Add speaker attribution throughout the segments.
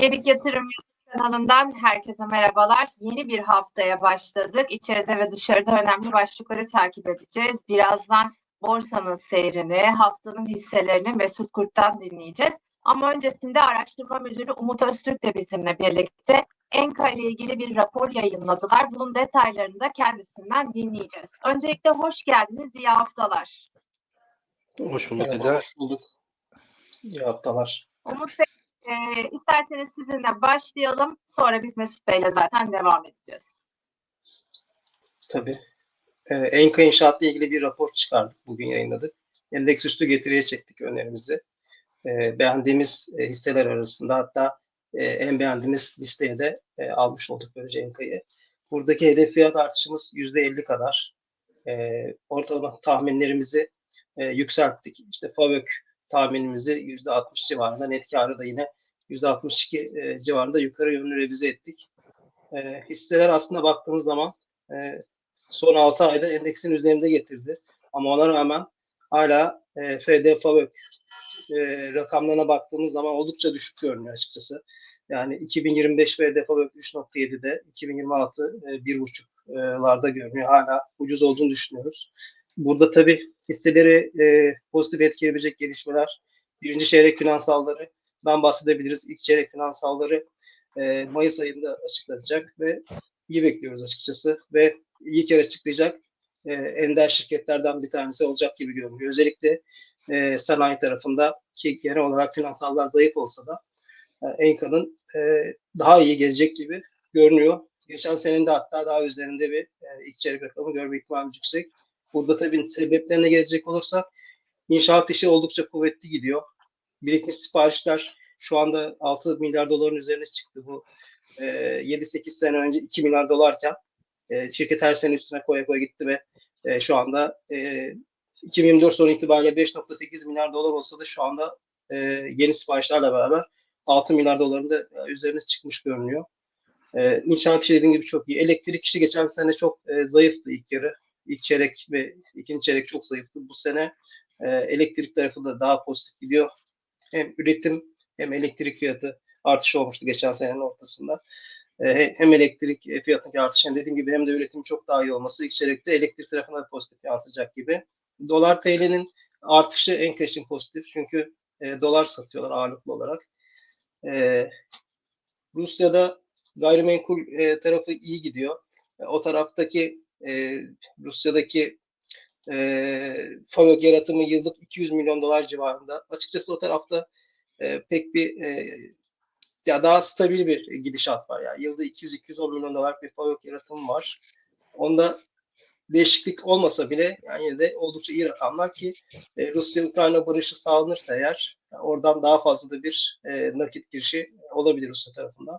Speaker 1: Gedik Yatırım kanalından herkese merhabalar. Yeni bir haftaya başladık. İçeride ve dışarıda önemli başlıkları takip edeceğiz. Birazdan borsanın seyrini, haftanın hisselerini Mesut Kurt'tan dinleyeceğiz. Ama öncesinde araştırma müdürü Umut Öztürk de bizimle birlikte Enka ile ilgili bir rapor yayınladılar. Bunun detaylarını da kendisinden dinleyeceğiz. Öncelikle hoş geldiniz, iyi haftalar.
Speaker 2: Hoş bulduk Eda.
Speaker 3: hoş bulduk. İyi haftalar.
Speaker 1: Umut Bey, e, isterseniz sizinle başlayalım. Sonra biz Mesut Bey'le zaten devam edeceğiz.
Speaker 3: Tabii. Ee, Enka İnşaat'la ilgili bir rapor çıkardık. Bugün yayınladık. Endeks üstü getiriye çektik önerimizi. Ee, beğendiğimiz e, hisseler arasında hatta e, en beğendiğimiz listeye de e, almış olduk böylece Enka'yı. Buradaki hedef fiyat artışımız %50 kadar. E, ortalama tahminlerimizi e, yükselttik. İşte FAVÖK tahminimizi %60 civarında, net karı da yine %62 e, civarında yukarı yönlü revize ettik. E, hisseler aslında baktığımız zaman e, son 6 ayda endeksin üzerinde getirdi. Ama ona rağmen hala e, FD FAVÖK e, rakamlarına baktığımız zaman oldukça düşük görünüyor açıkçası. Yani 2025 FD FAVÖK 3.7'de, 2026 e, 1.5'larda görünüyor. Hala ucuz olduğunu düşünüyoruz. Burada tabii hisseleri e, pozitif etkileyebilecek gelişmeler, birinci çeyrek finansallarından bahsedebiliriz. İlk çeyrek finansalları e, Mayıs ayında açıklanacak ve iyi bekliyoruz açıkçası ve iyi kere açıklayacak e, ender şirketlerden bir tanesi olacak gibi görünüyor. Özellikle e, sanayi tarafında ki genel olarak finansallar zayıf olsa da e, Enka'nın e, daha iyi gelecek gibi görünüyor. Geçen senenin de hatta daha üzerinde bir e, ilk çeyrek rakamı görme ihtimalimiz yüksek. Burada tabii sebeplerine gelecek olursak inşaat işi oldukça kuvvetli gidiyor. Birikmiş siparişler şu anda 6 milyar doların üzerine çıktı. Bu e, 7-8 sene önce 2 milyar dolarken e, şirket her sene üstüne koya koya gitti ve e, şu anda e, 2024 sonu itibariyle 5.8 milyar dolar olsa da şu anda e, yeni siparişlerle beraber 6 milyar doların da e, üzerine çıkmış görünüyor. E, inşaat işi dediğim gibi çok iyi. Elektrik işi geçen sene çok e, zayıftı ilk yarı. İlk çeyrek ve ikinci çeyrek çok zayıftı. Bu sene e, elektrik tarafı da daha pozitif gidiyor. Hem üretim hem elektrik fiyatı artışı olmuştu geçen senenin ortasında. E, hem elektrik fiyatındaki artış hem dediğim gibi hem de üretim çok daha iyi olması ilk çeyrekte elektrik tarafına pozitif yansıyacak gibi. Dolar TL'nin artışı en kesin pozitif çünkü e, dolar satıyorlar ağırlıklı olarak. E, Rusya'da gayrimenkul e, tarafı iyi gidiyor. E, o taraftaki e, Rusya'daki e, FAVÖK yaratımı yıllık 200 milyon dolar civarında. Açıkçası o tarafta e, pek bir e, ya daha stabil bir gidişat var. Yani yılda 200-210 milyon dolar bir FAVÖK yaratımı var. Onda değişiklik olmasa bile yani de oldukça iyi rakamlar ki e, Rusya-Ukrayna barışı sağlanırsa eğer oradan daha fazla da bir e, nakit girişi olabilir Rusya tarafından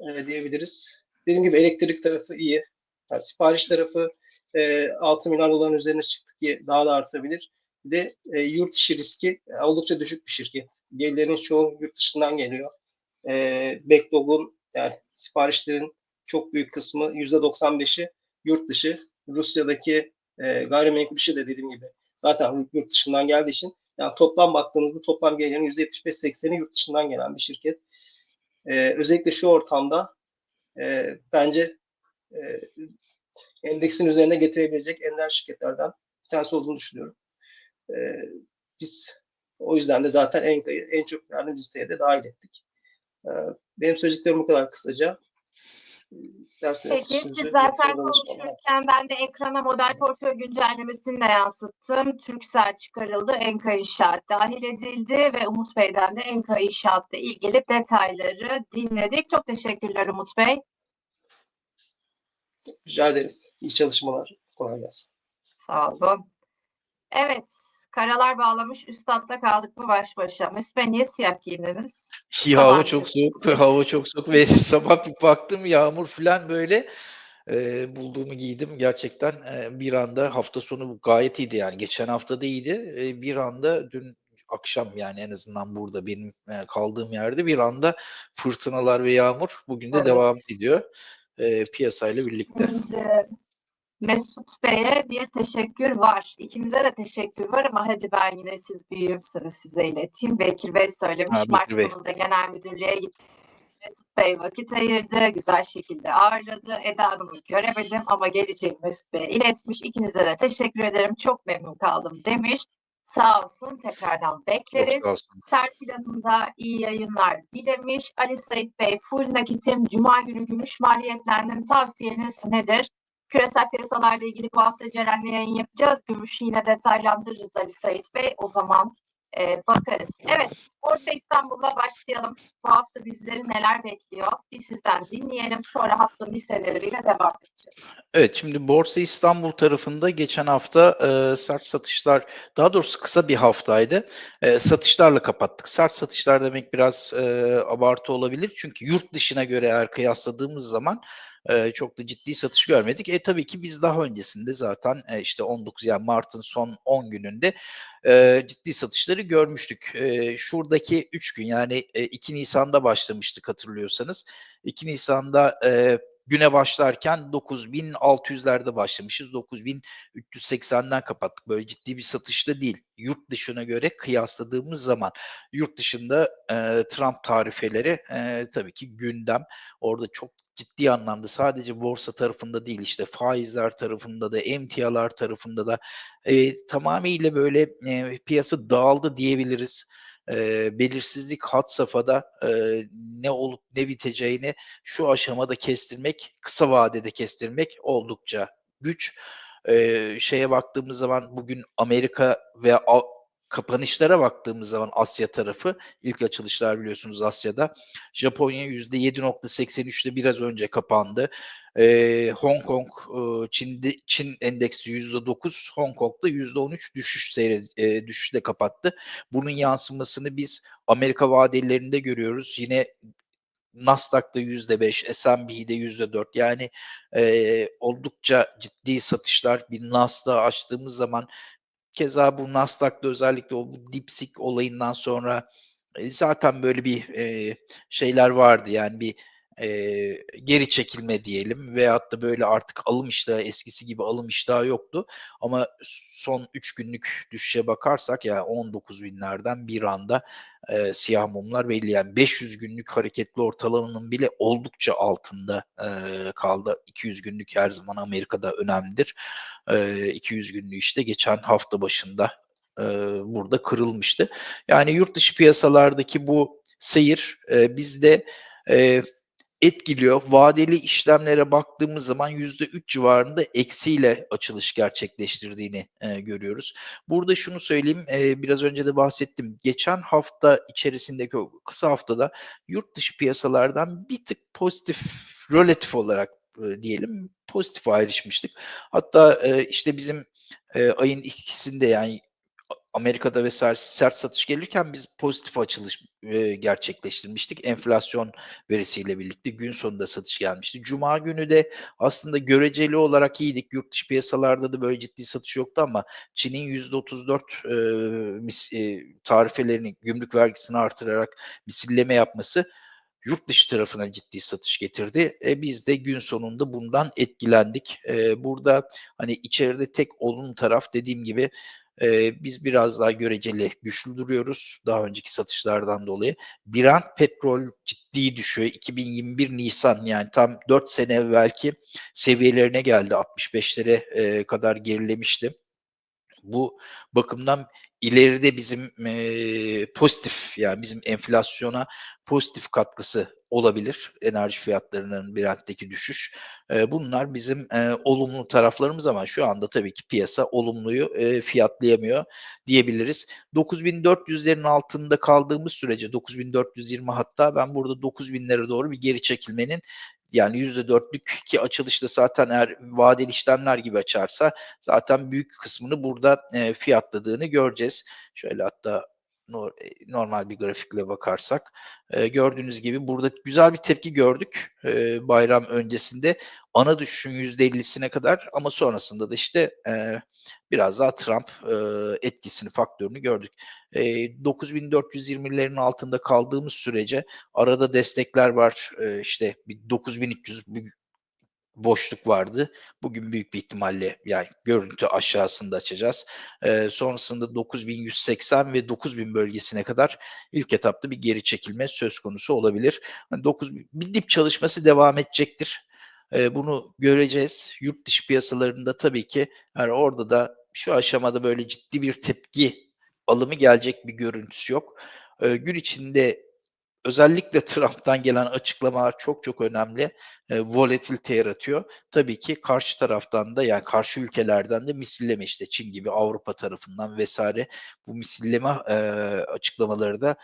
Speaker 3: e, diyebiliriz. Dediğim gibi elektrik tarafı iyi. Yani sipariş tarafı e, 6 milyar doların üzerine çıktı ki daha da artabilir. Bir de e, yurt dışı riski e, oldukça düşük bir şirket. Gelirlerin çoğu yurt dışından geliyor. E, backlog'un yani siparişlerin çok büyük kısmı %95'i yurt dışı. Rusya'daki e, gayrimenkul işi de dediğim gibi zaten yurt dışından geldiği için yani toplam baktığımızda toplam gelirin %75-80'i yurt dışından gelen bir şirket. E, özellikle şu ortamda e, bence e, endeksin üzerine getirebilecek ender şirketlerden bir tanesi olduğunu düşünüyorum. E, biz o yüzden de zaten en, en çok yani listeye de dahil ettik. E, benim söyleyeceklerim bu kadar kısaca.
Speaker 1: Peki siz zaten konuşurken ben de ekrana model portföy güncellemesini de yansıttım. Türksel çıkarıldı, Enka İnşaat dahil edildi ve Umut Bey'den de Enka İnşaat'la ilgili detayları dinledik. Çok teşekkürler Umut Bey.
Speaker 3: Rica ederim. İyi çalışmalar. Kolay gelsin.
Speaker 1: Sağ olun. Evet, karalar bağlamış, üstadla kaldık mı baş başa. Mesut Bey niye siyah giyindiniz?
Speaker 2: Ya hava çok soğuk, hava çok soğuk ve sabah bir baktım yağmur falan böyle e, bulduğumu giydim. Gerçekten e, bir anda hafta sonu gayet iyiydi yani. Geçen hafta da iyiydi. E, bir anda dün akşam yani en azından burada benim e, kaldığım yerde bir anda fırtınalar ve yağmur bugün de
Speaker 1: Evet.
Speaker 2: devam ediyor e, piyasayla birlikte.
Speaker 1: Şimdi Mesut Bey'e bir teşekkür var. İkinize de teşekkür var ama hadi ben yine siz büyüğümsünüz size ileteyim. Bekir Bey söylemiş.
Speaker 2: Ha,
Speaker 1: Mart
Speaker 2: Bey.
Speaker 1: genel müdürlüğe gitti. Mesut Bey vakit ayırdı, güzel şekilde ağırladı. Eda Hanım'ı göremedim ama geleceğim Mesut Bey'e iletmiş. İkinize de teşekkür ederim. Çok memnun kaldım demiş. Sağ olsun tekrardan bekleriz. Serpil Hanım da iyi yayınlar dilemiş. Ali Sait Bey full nakitim, cuma günü gümüş maliyetlendim. Tavsiyeniz nedir? Küresel piyasalarla ilgili bu hafta Ceren'le yayın yapacağız. Gümüşü yine detaylandırırız Ali Sait Bey. O zaman e, bakarız. Evet, Borsa İstanbul'la başlayalım. Bu hafta bizleri neler bekliyor? Bir sizden dinleyelim. Sonra haftanın hisseleriyle devam edeceğiz.
Speaker 2: Evet şimdi Borsa İstanbul tarafında geçen hafta e, sert satışlar daha doğrusu kısa bir haftaydı. E, satışlarla kapattık. Sert satışlar demek biraz e, abartı olabilir. Çünkü yurt dışına göre eğer kıyasladığımız zaman e, çok da ciddi satış görmedik. E tabii ki biz daha öncesinde zaten e, işte 19 yani Mart'ın son 10 gününde e, ciddi satışları görmüştük. E, şuradaki 3 gün yani e, 2 Nisan'da başlamıştık hatırlıyorsanız. 2 Nisan'da e, güne başlarken 9600'lerde başlamışız. 9380'den kapattık. Böyle ciddi bir satışta değil. Yurt dışına göre kıyasladığımız zaman yurt dışında e, Trump tarifeleri e, tabii ki gündem. Orada çok ciddi anlamda sadece borsa tarafında değil işte faizler tarafında da emtialar tarafında da e, tamamıyla böyle e, piyasa dağıldı diyebiliriz. E, belirsizlik had safhada e, ne olup ne biteceğini şu aşamada kestirmek, kısa vadede kestirmek oldukça güç. Ee, şeye baktığımız zaman bugün Amerika ve kapanışlara baktığımız zaman Asya tarafı ilk açılışlar biliyorsunuz Asya'da. Japonya %7.83'te biraz önce kapandı. Ee, Hong Kong, Çin'de, Çin endeksi %9, Hong Kong'da %13 düşüş seyre, e, düşüşle kapattı. Bunun yansımasını biz Amerika vadelerinde görüyoruz. Yine Nasdaq'ta %5, S&P'de %4 yani e, oldukça ciddi satışlar bir Nasdaq'ı açtığımız zaman keza bu Nasdaq'ta özellikle o bu DeepSeek olayından sonra e, zaten böyle bir e, şeyler vardı. Yani bir e, geri çekilme diyelim veyahut da böyle artık alım iştahı eskisi gibi alım iştahı yoktu ama son 3 günlük düşüşe bakarsak yani 19 binlerden bir anda e, siyah mumlar belli. Yani 500 günlük hareketli ortalamanın bile oldukça altında e, kaldı. 200 günlük her zaman Amerika'da önemlidir. E, 200 günlük işte geçen hafta başında e, burada kırılmıştı. Yani yurt dışı piyasalardaki bu seyir e, bizde e, etkiliyor. Vadeli işlemlere baktığımız zaman %3 civarında eksiyle açılış gerçekleştirdiğini e, görüyoruz. Burada şunu söyleyeyim, e, biraz önce de bahsettim. Geçen hafta içerisindeki o kısa haftada yurt dışı piyasalardan bir tık pozitif, relatif olarak e, diyelim pozitif ayrışmıştık. Hatta e, işte bizim e, ayın ikisinde yani Amerika'da vesaire sert satış gelirken biz pozitif açılış e, gerçekleştirmiştik. Enflasyon verisiyle birlikte gün sonunda satış gelmişti. Cuma günü de aslında göreceli olarak iyiydik. Yurt dışı piyasalarda da böyle ciddi satış yoktu ama Çin'in %34 e, mis, e, tarifelerini gümrük vergisini artırarak misilleme yapması yurt dışı tarafına ciddi satış getirdi. E, biz de gün sonunda bundan etkilendik. E, burada hani içeride tek olumlu taraf dediğim gibi e, biz biraz daha göreceli güçlü duruyoruz daha önceki satışlardan dolayı. Brent petrol ciddi düşüyor. 2021 Nisan yani tam 4 sene evvelki seviyelerine geldi. 65'lere e, kadar gerilemişti. Bu bakımdan ileride bizim e, pozitif yani bizim enflasyona pozitif katkısı olabilir. Enerji fiyatlarının Brent'teki düşüş. E, bunlar bizim e, olumlu taraflarımız ama şu anda tabii ki piyasa olumluyu e, fiyatlayamıyor diyebiliriz. 9400'lerin altında kaldığımız sürece 9420 hatta ben burada 9000'lere doğru bir geri çekilmenin yani %4'lük ki açılışta zaten eğer vadeli işlemler gibi açarsa zaten büyük kısmını burada e, fiyatladığını göreceğiz. Şöyle hatta normal bir grafikle bakarsak e, gördüğünüz gibi burada güzel bir tepki gördük e, bayram öncesinde ana düşüşün %50'sine kadar ama sonrasında da işte e, biraz daha Trump e, etkisini faktörünü gördük. E, 9420'lerin altında kaldığımız sürece arada destekler var e, işte bir 9300 bir boşluk vardı. Bugün büyük bir ihtimalle yani görüntü aşağısında açacağız. Ee, sonrasında 9180 ve 9000 bölgesine kadar ilk etapta bir geri çekilme söz konusu olabilir. Hani 9 bir dip çalışması devam edecektir. Bunu göreceğiz. Yurt dışı piyasalarında tabii ki yani orada da şu aşamada böyle ciddi bir tepki alımı gelecek bir görüntüsü yok. Gün içinde özellikle Trump'tan gelen açıklamalar çok çok önemli. E, volatilite yaratıyor. Tabii ki karşı taraftan da yani karşı ülkelerden de misilleme işte Çin gibi Avrupa tarafından vesaire bu misilleme açıklamaları da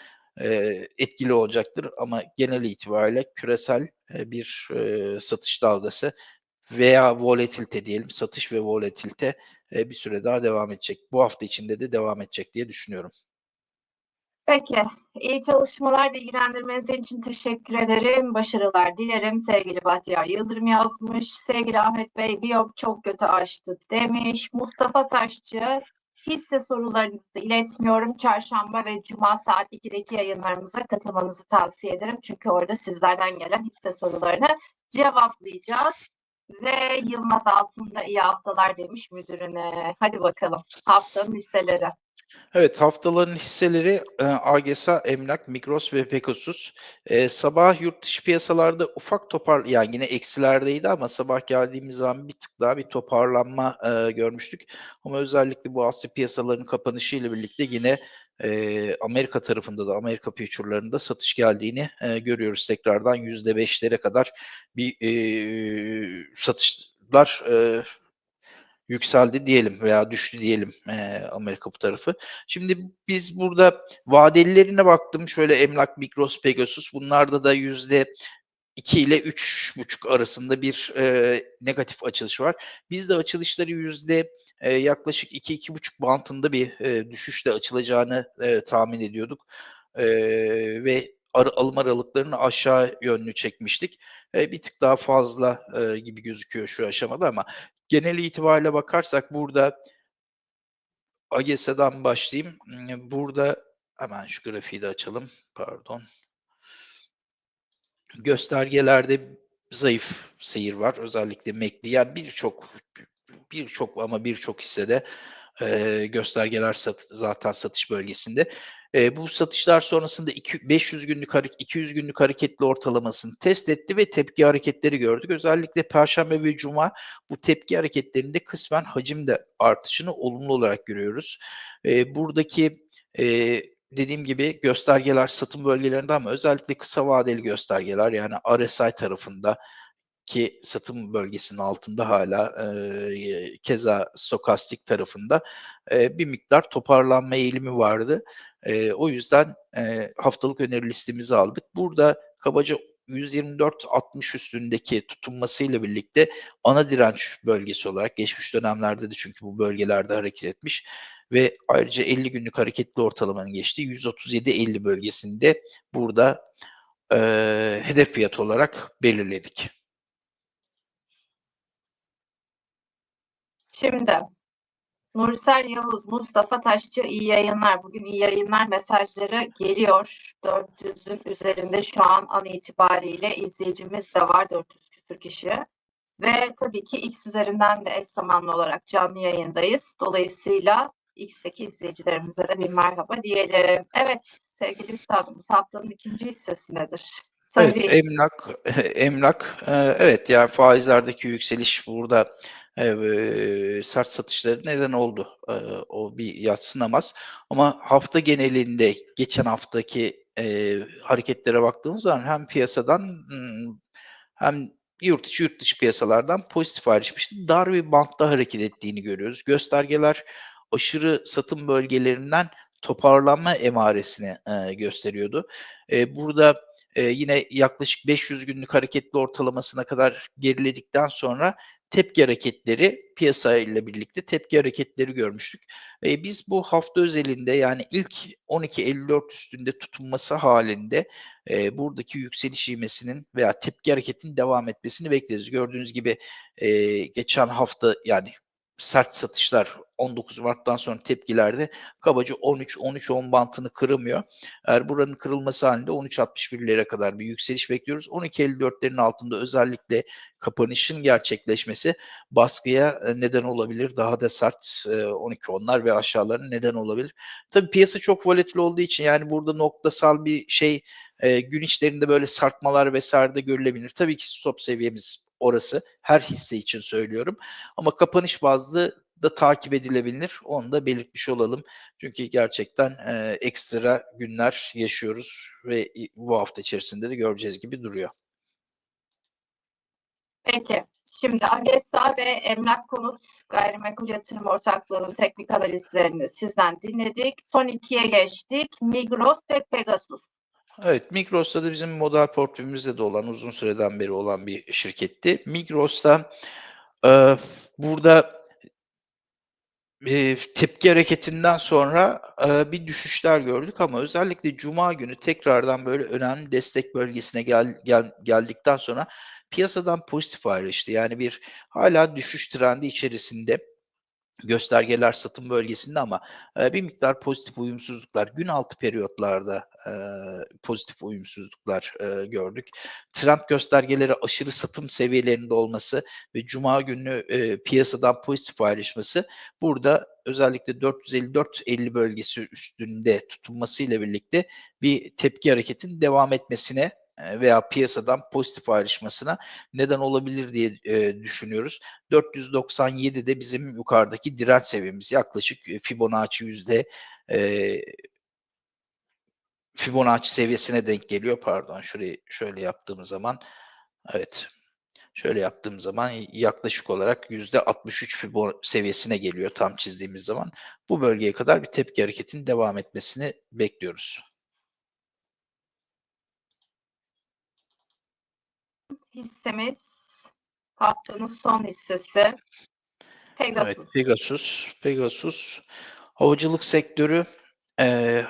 Speaker 2: etkili olacaktır. Ama genel itibariyle küresel bir e, satış dalgası veya volatilite diyelim satış ve volatilite e, bir süre daha devam edecek. Bu hafta içinde de devam edecek diye düşünüyorum.
Speaker 1: Peki, iyi çalışmalar, bilgilendirmeniz için teşekkür ederim. Başarılar dilerim. Sevgili Bahtiyar Yıldırım yazmış. Sevgili Ahmet Bey, Biyop çok kötü açtı demiş. Mustafa Taşçı, hisse sorularınızı iletmiyorum. Çarşamba ve Cuma saat 2'deki yayınlarımıza katılmanızı tavsiye ederim. Çünkü orada sizlerden gelen hisse sorularını cevaplayacağız. Ve Yılmaz Altın'da iyi haftalar demiş müdürüne. Hadi bakalım haftanın hisseleri.
Speaker 2: Evet haftaların hisseleri e, AGSA, Emlak, Migros ve Pegasus. E, sabah yurt dışı piyasalarda ufak topar yani yine eksilerdeydi ama sabah geldiğimiz zaman bir tık daha bir toparlanma e, görmüştük. Ama özellikle bu Asya piyasalarının kapanışı ile birlikte yine e, Amerika tarafında da Amerika future'larında satış geldiğini e, görüyoruz. Tekrardan %5'lere kadar bir e, satışlar e, yükseldi diyelim veya düştü diyelim e, Amerika bu tarafı. Şimdi biz burada vadelilerine baktım. Şöyle Emlak, Migros, Pegasus bunlarda da yüzde 2 ile 3,5 arasında bir e, negatif açılış var. Biz de açılışları yüzde e, yaklaşık 2-2,5 bantında bir e, düşüşle açılacağını e, tahmin ediyorduk. E, ve ar- alım aralıklarını aşağı yönlü çekmiştik. E, bir tık daha fazla e, gibi gözüküyor şu aşamada ama genel itibariyle bakarsak burada AGS'den başlayayım. Burada hemen şu grafiği de açalım. Pardon. Göstergelerde zayıf seyir var. Özellikle MACD. Yani birçok birçok ama birçok hissede e, göstergeler sat, zaten satış bölgesinde. E, bu satışlar sonrasında iki, 500 günlük 200 günlük hareketli ortalamasını test etti ve tepki hareketleri gördük. Özellikle Perşembe ve Cuma bu tepki hareketlerinde kısmen hacimde artışını olumlu olarak görüyoruz. E, buradaki e, dediğim gibi göstergeler satım bölgelerinde ama özellikle kısa vadeli göstergeler yani RSI tarafında ki satım bölgesinin altında hala e, keza stokastik tarafında e, bir miktar toparlanma eğilimi vardı. E, o yüzden e, haftalık öneri listemizi aldık. Burada kabaca 124-60 üstündeki tutunmasıyla birlikte ana direnç bölgesi olarak geçmiş dönemlerde de çünkü bu bölgelerde hareket etmiş ve ayrıca 50 günlük hareketli ortalamanın geçtiği 137-50 bölgesinde burada e, hedef fiyat olarak belirledik.
Speaker 1: Şimdi Nursel Yavuz, Mustafa Taşçı iyi yayınlar. Bugün iyi yayınlar mesajları geliyor. 400'ün üzerinde şu an an itibariyle izleyicimiz de var. 400 küsur kişi. Ve tabii ki X üzerinden de eş zamanlı olarak canlı yayındayız. Dolayısıyla X'teki izleyicilerimize de bir merhaba diyelim. Evet sevgili üstadımız haftanın ikinci hissesi nedir?
Speaker 2: Evet,
Speaker 1: Söyleyin.
Speaker 2: emlak, emlak, e, evet yani faizlerdeki yükseliş burada e, sert satışları neden oldu. E, o bir yatsınamaz. Ama hafta genelinde geçen haftaki e, hareketlere baktığımız zaman hem piyasadan hem yurt içi yurt dışı piyasalardan pozitif ayrışmıştı. Dar bir bantta hareket ettiğini görüyoruz. Göstergeler aşırı satım bölgelerinden toparlanma emaresini e, gösteriyordu. E, burada e, yine yaklaşık 500 günlük hareketli ortalamasına kadar geriledikten sonra tepki hareketleri piyasa ile birlikte tepki hareketleri görmüştük. E, biz bu hafta özelinde yani ilk 12.54 üstünde tutunması halinde e, buradaki yükseliş ivmesinin veya tepki hareketinin devam etmesini bekleriz. Gördüğünüz gibi e, geçen hafta yani sert satışlar 19 Mart'tan sonra tepkilerde kabaca 13-13-10 bantını kıramıyor. Eğer buranın kırılması halinde 13.61'lere kadar bir yükseliş bekliyoruz. 12.54'lerin altında özellikle kapanışın gerçekleşmesi baskıya e, neden olabilir. Daha da sert e, 12.10'lar ve aşağılarına neden olabilir. Tabii piyasa çok volatil olduğu için yani burada noktasal bir şey e, gün içlerinde böyle sarkmalar vesaire de görülebilir. Tabii ki stop seviyemiz orası. Her hisse için söylüyorum. Ama kapanış bazlı da takip edilebilir. Onu da belirtmiş olalım. Çünkü gerçekten e, ekstra günler yaşıyoruz ve bu hafta içerisinde de göreceğiz gibi duruyor.
Speaker 1: Peki. Şimdi AGESA ve Emlak Konut Gayrimenkul Yatırım Ortaklığı'nın teknik analizlerini sizden dinledik. Son ikiye geçtik. Migros ve Pegasus.
Speaker 2: Evet, Migros'ta da bizim model portföyümüzde de olan uzun süreden beri olan bir şirketti. Migros'ta e, burada e, tepki hareketinden sonra e, bir düşüşler gördük ama özellikle Cuma günü tekrardan böyle önemli destek bölgesine gel, gel, geldikten sonra piyasadan pozitif ayrıştı. Yani bir hala düşüş trendi içerisinde göstergeler satım bölgesinde ama e, bir miktar pozitif uyumsuzluklar gün altı periyotlarda e, pozitif uyumsuzluklar e, gördük. Trend göstergeleri aşırı satım seviyelerinde olması ve cuma günü e, piyasadan pozitif ayrışması burada özellikle 454-50 bölgesi üstünde tutunmasıyla birlikte bir tepki hareketin devam etmesine veya piyasadan pozitif ayrışmasına neden olabilir diye e, düşünüyoruz. 497 de bizim yukarıdaki direnç seviyemiz. Yaklaşık e, Fibonacci yüzde e, Fibonacci seviyesine denk geliyor. Pardon şurayı şöyle yaptığım zaman evet şöyle yaptığım zaman yaklaşık olarak yüzde 63 Fibon seviyesine geliyor tam çizdiğimiz zaman. Bu bölgeye kadar bir tepki hareketinin devam etmesini bekliyoruz.
Speaker 1: Hissemiz haftanın son hissesi. Pegasus.
Speaker 2: Evet, Pegasus. Pegasus havacılık sektörü eee,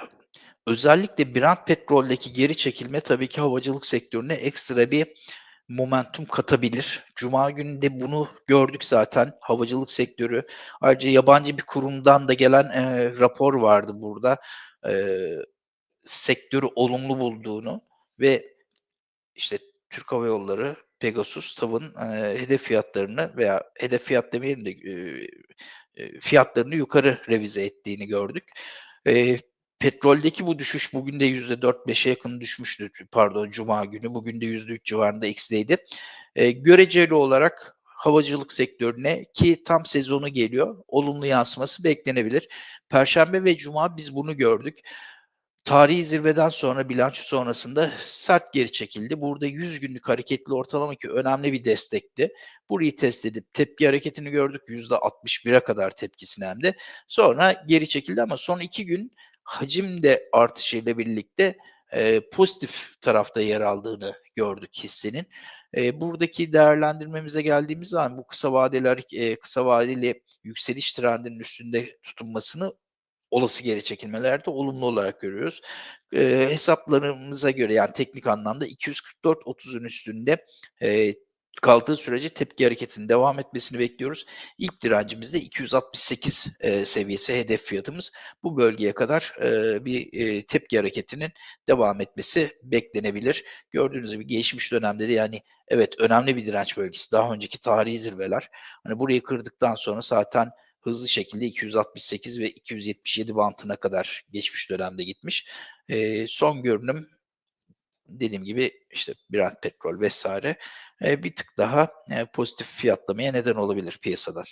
Speaker 2: özellikle Brent petroldeki geri çekilme tabii ki havacılık sektörüne ekstra bir momentum katabilir. Cuma günü de bunu gördük zaten havacılık sektörü. Ayrıca yabancı bir kurumdan da gelen eee, rapor vardı burada. Eee, sektörü olumlu bulduğunu ve işte Türk Hava Yolları, Pegasus, TAV'ın eee, hedef fiyatlarını veya hedef fiyat demeyelim de eee, eee, fiyatlarını yukarı revize ettiğini gördük. Eee, petroldeki bu düşüş bugün de %4-5'e yakın düşmüştü. Pardon Cuma günü. Bugün de %3 civarında eksideydi. Eee, göreceli olarak havacılık sektörüne ki tam sezonu geliyor. Olumlu yansıması beklenebilir. Perşembe ve Cuma biz bunu gördük. Tarihi zirveden sonra bilanço sonrasında sert geri çekildi. Burada 100 günlük hareketli ortalama ki önemli bir destekti. Burayı test edip tepki hareketini gördük. %61'e kadar tepkisini hem de. Sonra geri çekildi ama son iki gün hacim de artışıyla birlikte e, pozitif tarafta yer aldığını gördük hissenin. E, buradaki değerlendirmemize geldiğimiz zaman bu kısa vadeler e, kısa vadeli yükseliş trendinin üstünde tutunmasını olası geri çekilmelerde olumlu olarak görüyoruz. E, hesaplarımıza göre yani teknik anlamda 244.30'un üstünde e, kaldığı sürece tepki hareketinin devam etmesini bekliyoruz. İlk direncimiz de 268 e, seviyesi hedef fiyatımız. Bu bölgeye kadar e, bir e, tepki hareketinin devam etmesi beklenebilir. Gördüğünüz gibi geçmiş dönemde de yani evet önemli bir direnç bölgesi. Daha önceki tarihi zirveler. Hani burayı kırdıktan sonra zaten hızlı şekilde 268 ve 277 bantına kadar geçmiş dönemde gitmiş. E, son görünüm dediğim gibi işte Brent petrol vesaire e, bir tık daha e, pozitif fiyatlamaya neden olabilir piyasada.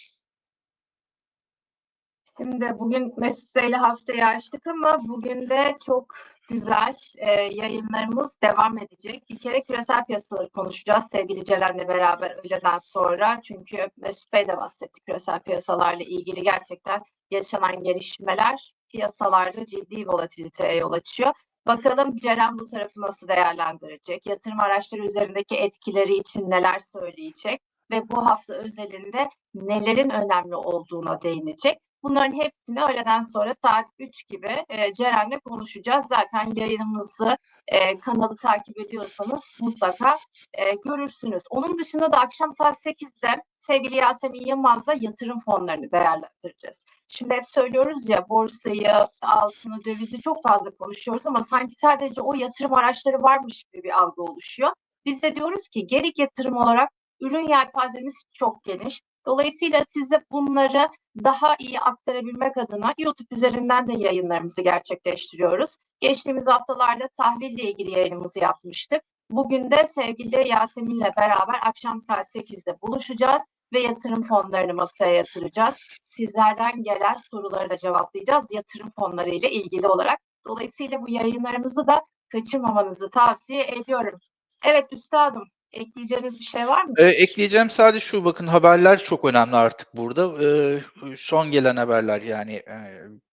Speaker 1: Şimdi bugün Mesut Bey'le haftayı açtık ama bugün de çok güzel e, yayınlarımız devam edecek. Bir kere küresel piyasaları konuşacağız sevgili Ceren'le beraber öğleden sonra. Çünkü Mesut Bey de bahsetti küresel piyasalarla ilgili gerçekten yaşanan gelişmeler piyasalarda ciddi volatiliteye yol açıyor. Bakalım Ceren bu tarafı nasıl değerlendirecek? Yatırım araçları üzerindeki etkileri için neler söyleyecek? Ve bu hafta özelinde nelerin önemli olduğuna değinecek. Bunların hepsini öğleden sonra saat 3 gibi e, Ceren'le konuşacağız. Zaten yayınımızı e, kanalı takip ediyorsanız mutlaka e, görürsünüz. Onun dışında da akşam saat 8'de sevgili Yasemin Yılmaz'la yatırım fonlarını değerlendireceğiz. Şimdi hep söylüyoruz ya borsayı, altını, dövizi çok fazla konuşuyoruz ama sanki sadece o yatırım araçları varmış gibi bir algı oluşuyor. Biz de diyoruz ki gerik yatırım olarak ürün yelpazemiz çok geniş. Dolayısıyla size bunları daha iyi aktarabilmek adına YouTube üzerinden de yayınlarımızı gerçekleştiriyoruz. Geçtiğimiz haftalarda tahlille ilgili yayınımızı yapmıştık. Bugün de sevgili Yasemin'le beraber akşam saat 8'de buluşacağız ve yatırım fonlarını masaya yatıracağız. Sizlerden gelen soruları da cevaplayacağız yatırım fonları ile ilgili olarak. Dolayısıyla bu yayınlarımızı da kaçırmamanızı tavsiye ediyorum. Evet üstadım ekleyeceğiniz bir şey var mı?
Speaker 2: Ee, ekleyeceğim sadece şu bakın haberler çok önemli artık burada. Ee, son gelen haberler yani e,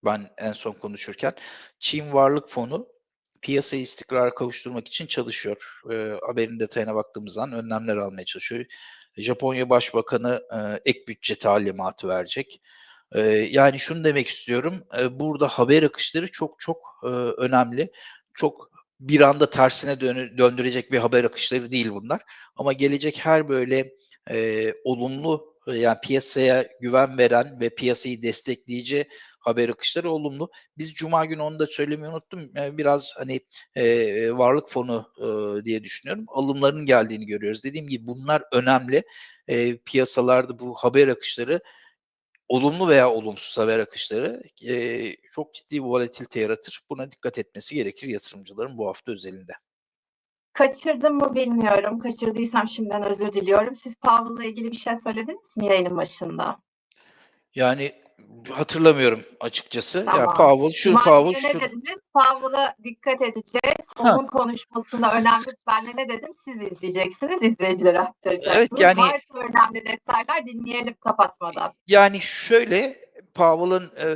Speaker 2: ben en son konuşurken Çin Varlık Fonu piyasayı istikrara kavuşturmak için çalışıyor. Ee, haberin detayına baktığımız zaman önlemler almaya çalışıyor. Japonya Başbakanı e, ek bütçe talimatı verecek. Ee, yani şunu demek istiyorum. e, burada haber akışları çok çok e, önemli. Çok bir anda tersine dönü- döndürecek bir haber akışları değil bunlar. Ama gelecek her böyle e, olumlu e, yani piyasaya güven veren ve piyasayı destekleyici haber akışları olumlu. Biz Cuma günü onu da söylemeyi unuttum. E, biraz hani e, varlık fonu e, diye düşünüyorum. Alımların geldiğini görüyoruz. Dediğim gibi bunlar önemli. E, piyasalarda bu haber akışları olumlu veya olumsuz haber akışları e, çok ciddi volatilite yaratır. Buna dikkat etmesi gerekir yatırımcıların bu hafta özelinde.
Speaker 1: Kaçırdım mı bilmiyorum. Kaçırdıysam şimdiden özür diliyorum. Siz Powell'la ilgili bir şey söylediniz mi yayının başında?
Speaker 2: Yani hatırlamıyorum açıkçası. Yani
Speaker 1: Tamam.
Speaker 2: Powell şu
Speaker 1: Cumartesi
Speaker 2: Powell
Speaker 1: ne
Speaker 2: şu
Speaker 1: dediniz? Powell'a dikkat edeceğiz.
Speaker 2: Ha.
Speaker 1: Onun konuşmasında önemli. Ben de ne dedim? Siz izleyeceksiniz, izleyicilere aktaracaksınız.
Speaker 2: Evet, yani-
Speaker 1: Varsa önemli detaylar dinleyelim kapatmadan.
Speaker 2: yani şöyle Powell'ın e,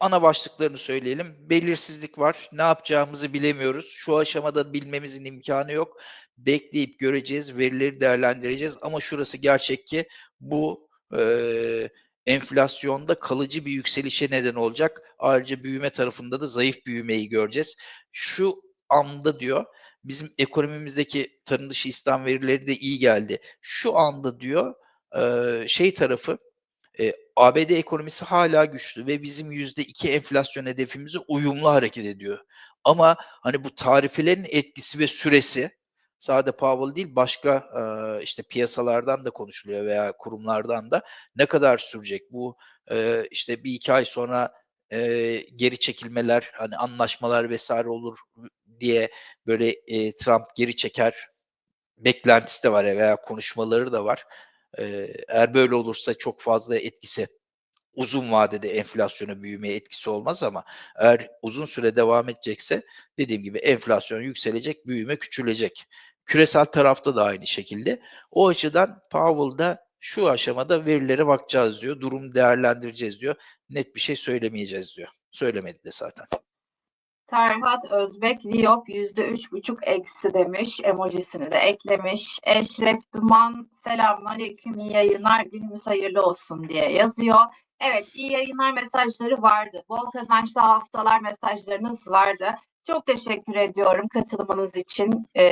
Speaker 2: ana başlıklarını söyleyelim. Belirsizlik var. Ne yapacağımızı bilemiyoruz. Şu aşamada bilmemizin imkanı yok. Bekleyip göreceğiz, verileri değerlendireceğiz. Ama şurası gerçek ki bu e, enflasyonda kalıcı bir yükselişe neden olacak. Ayrıca büyüme tarafında da zayıf büyümeyi göreceğiz. Şu anda diyor bizim ekonomimizdeki tarım dışı istihdam verileri de iyi geldi. Şu anda diyor şey tarafı e, ABD ekonomisi hala güçlü ve bizim yüzde iki enflasyon hedefimize uyumlu hareket ediyor. Ama hani bu tarifelerin etkisi ve süresi sadece Powell değil başka e, işte piyasalardan da konuşuluyor veya kurumlardan da ne kadar sürecek bu e, işte bir iki ay sonra e, geri çekilmeler hani anlaşmalar vesaire olur diye böyle e, Trump geri çeker beklentisi de var veya konuşmaları da var. Ee, eğer böyle olursa çok fazla etkisi uzun vadede enflasyona büyümeye etkisi olmaz ama eğer uzun süre devam edecekse dediğim gibi enflasyon yükselecek, büyüme küçülecek. Küresel tarafta da aynı şekilde. O açıdan Powell da şu aşamada verilere bakacağız diyor. Durum değerlendireceğiz diyor. Net bir şey söylemeyeceğiz diyor. Söylemedi de zaten.
Speaker 1: Ferhat Özbek, Viyop %3,5 eksi demiş. Emojisini de eklemiş. Eşref Duman, selamünaleyküm, iyi yayınlar, günümüz hayırlı olsun diye yazıyor. Evet, iyi yayınlar mesajları vardı. Bol kazançlı haftalar mesajlarınız vardı. Çok teşekkür ediyorum katılımınız için, e,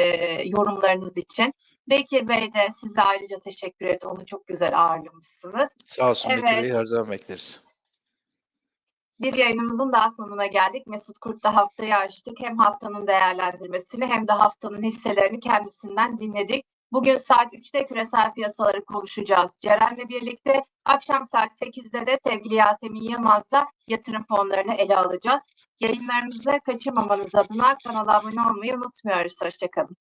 Speaker 1: yorumlarınız için. Bekir Bey de size ayrıca teşekkür ediyorum. Onu çok güzel ağırlamışsınız.
Speaker 2: Sağ olsun Bekir
Speaker 1: Evet.
Speaker 2: Bey her zaman bekleriz.
Speaker 1: Bir yayınımızın daha sonuna geldik. Mesut Kurt'la haftayı açtık. Hem haftanın değerlendirmesini hem de haftanın hisselerini kendisinden dinledik. Bugün saat 3'te küresel piyasaları konuşacağız. Ceren'le birlikte akşam saat 8'de de sevgili Yasemin Yılmaz'la yatırım fonlarını ele alacağız. Yayınlarımızı kaçırmamanız adına kanala abone olmayı unutmuyoruz. Hoşçakalın.